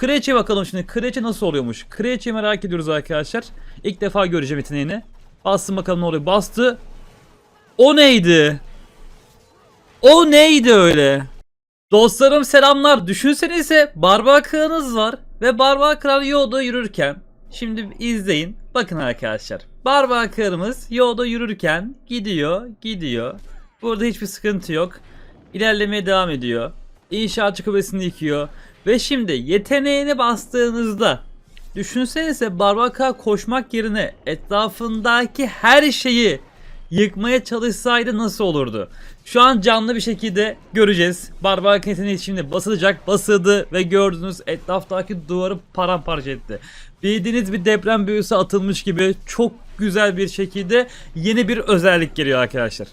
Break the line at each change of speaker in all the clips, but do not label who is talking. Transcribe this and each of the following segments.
Kreç'e bakalım şimdi. Kreç'e nasıl oluyormuş? Kreç'i merak ediyoruz arkadaşlar. İlk defa göreceğim yeteneğini. Bastım bakalım ne oluyor. Bastı. O neydi? O neydi öyle? Dostlarım selamlar. Düşünsenize Barbakığınız var ve Barbakılar yolda yürürken şimdi izleyin. Bakın arkadaşlar. Barbakığımız yolda yürürken gidiyor, gidiyor. Burada hiçbir sıkıntı yok. İlerlemeye devam ediyor. İnşaatçı kulesini yıkıyor. Ve şimdi yeteneğini bastığınızda düşünsenize Barbaka koşmak yerine etrafındaki her şeyi yıkmaya çalışsaydı nasıl olurdu? Şu an canlı bir şekilde göreceğiz. Barbaka yeteneği şimdi basılacak. Basıldı ve gördünüz etraftaki duvarı paramparça etti. Bildiğiniz bir deprem büyüsü atılmış gibi çok güzel bir şekilde yeni bir özellik geliyor arkadaşlar.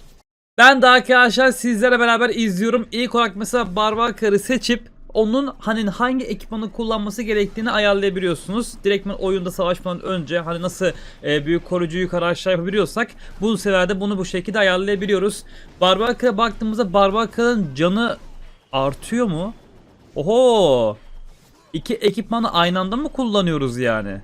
Ben de arkadaşlar sizlere beraber izliyorum. İlk olarak mesela Barbakar'ı seçip onun hani hangi ekipmanı kullanması gerektiğini ayarlayabiliyorsunuz. Direktmen oyunda savaşmadan önce hani nasıl e, büyük koruyucu yukarı aşağı yapabiliyorsak bu seferde bunu bu şekilde ayarlayabiliyoruz. Barbakar'a baktığımızda Barbakar'ın canı artıyor mu? Oho! İki ekipmanı aynı anda mı kullanıyoruz yani?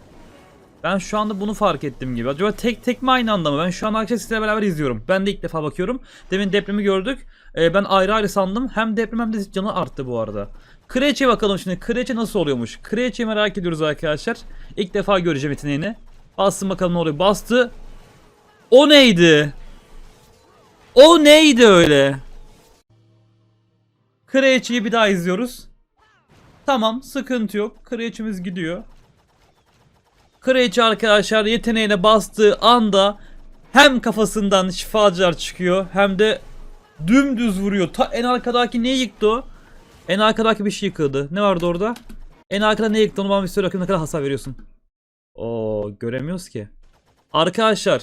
Ben şu anda bunu fark ettim gibi. Acaba tek tek mi aynı anda mı? Ben şu an arkadaşlar sizlerle beraber izliyorum. Ben de ilk defa bakıyorum. Demin depremi gördük. Ee, ben ayrı ayrı sandım. Hem deprem hem de canı arttı bu arada. Kreç'e bakalım şimdi. Kreç'e nasıl oluyormuş? Kreç'i merak ediyoruz arkadaşlar. İlk defa göreceğim yeteneğini. Bastım bakalım ne oluyor. Bastı. O neydi? O neydi öyle? Kreç'i bir daha izliyoruz. Tamam sıkıntı yok. Kreç'imiz gidiyor. Kraliçe arkadaşlar yeteneğine bastığı anda hem kafasından şifacılar çıkıyor hem de dümdüz vuruyor. Ta en arkadaki ne yıktı o? En arkadaki bir şey yıkıldı. Ne vardı orada? En arkada ne yıktı onu bana bir söyle bakayım ne kadar hasar veriyorsun. Oo göremiyoruz ki. Arkadaşlar.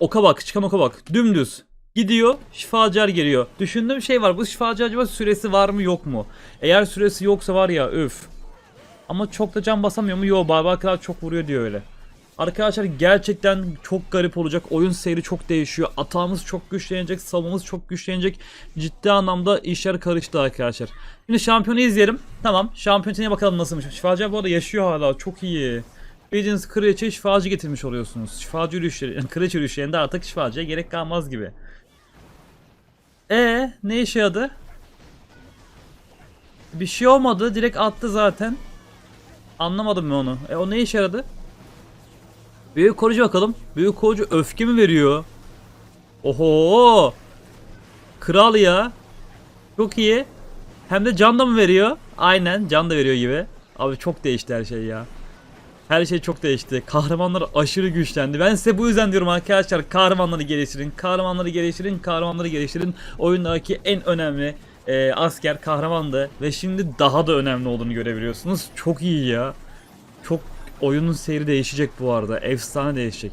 Oka bak çıkan oka bak. Dümdüz. Gidiyor şifacılar geliyor. Düşündüğüm şey var bu şifacı acaba süresi var mı yok mu? Eğer süresi yoksa var ya öf. Ama çok da can basamıyor mu? Yo Barbar çok vuruyor diyor öyle. Arkadaşlar gerçekten çok garip olacak. Oyun seyri çok değişiyor. Atağımız çok güçlenecek. Savunmamız çok güçlenecek. Ciddi anlamda işler karıştı arkadaşlar. Şimdi şampiyonu izleyelim. Tamam. Şampiyonaya bakalım nasılmış. Şifacı bu arada yaşıyor hala. Çok iyi. Bildiğiniz kraliçe şifacı getirmiş oluyorsunuz. Şifacı yürüyüşleri, kraliçe yürüyüşlerinde artık şifacıya gerek kalmaz gibi. E ne işe yaradı? Bir şey olmadı. Direkt attı zaten. Anlamadım ben onu. E o ne işe yaradı? Büyük korucu bakalım. Büyük korucu öfke mi veriyor? Oho! Kral ya. Çok iyi. Hem de can da mı veriyor? Aynen can da veriyor gibi. Abi çok değişti her şey ya. Her şey çok değişti. Kahramanlar aşırı güçlendi. Ben size bu yüzden diyorum arkadaşlar kahramanları geliştirin. Kahramanları geliştirin. Kahramanları geliştirin. Oyundaki en önemli e, asker kahramandı ve şimdi daha da önemli olduğunu görebiliyorsunuz. Çok iyi ya. Çok oyunun seyri değişecek bu arada. Efsane değişecek.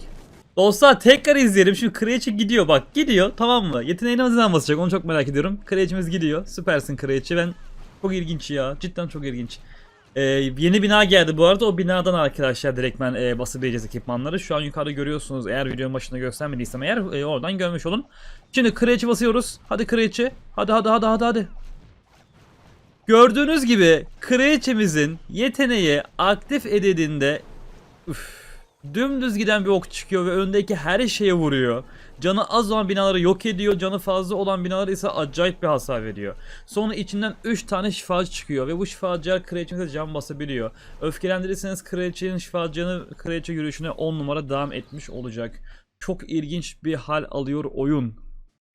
Dostlar tekrar izleyelim. Şimdi Kreç'i gidiyor bak. Gidiyor tamam mı? Yeteneğine ne zaman basacak onu çok merak ediyorum. Kreç'imiz gidiyor. Süpersin Kreç'i. Ben çok ilginç ya. Cidden çok ilginç. Ee, yeni bina geldi bu arada. O binadan arkadaşlar direktmen e, basabileceğiz ekipmanları. Şu an yukarıda görüyorsunuz. Eğer videonun başında göstermediysem eğer e, oradan görmüş olun. Şimdi Kreç'i basıyoruz. Hadi Kreç'i. Hadi hadi hadi hadi hadi. Gördüğünüz gibi Kreç'imizin yeteneği aktif edildiğinde üf, dümdüz giden bir ok çıkıyor ve öndeki her şeye vuruyor. Canı az olan binaları yok ediyor. Canı fazla olan binaları ise acayip bir hasar veriyor. Sonra içinden 3 tane şifacı çıkıyor ve bu şifacılar kraliçemize can basabiliyor. Öfkelendirirseniz kraliçenin şifacının kraliçe yürüyüşüne 10 numara devam etmiş olacak. Çok ilginç bir hal alıyor oyun.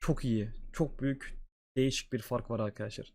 Çok iyi. Çok büyük değişik bir fark var arkadaşlar.